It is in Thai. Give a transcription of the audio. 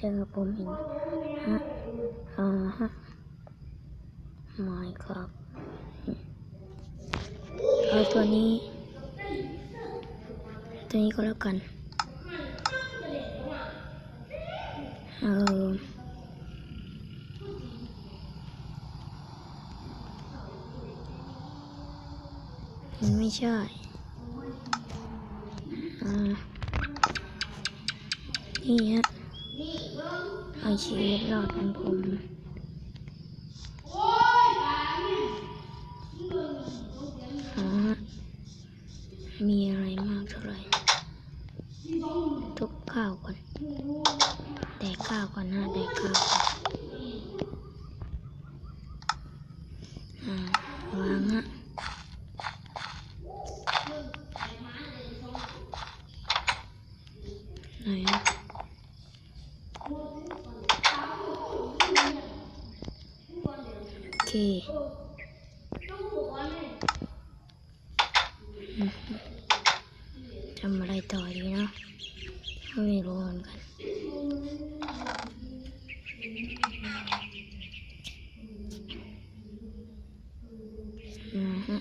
จอกับผมอีกฮะอ่าฮะไม่ครับเอาตัวนี้ ตัวนี้ก็แล้วกันเออมันไม่ใช่อ่านี่ฮะ เอาชีวิตรอดของผมอ่ามีอะไรมากเท่าไหร่ทุกข้าวก่อนแดกข้าวก่อนนะแดกข้าวก่อนอวางฮะไหน ทำอะไรต่อดีเนาะไม่รู้เหมือนกันอือฮะ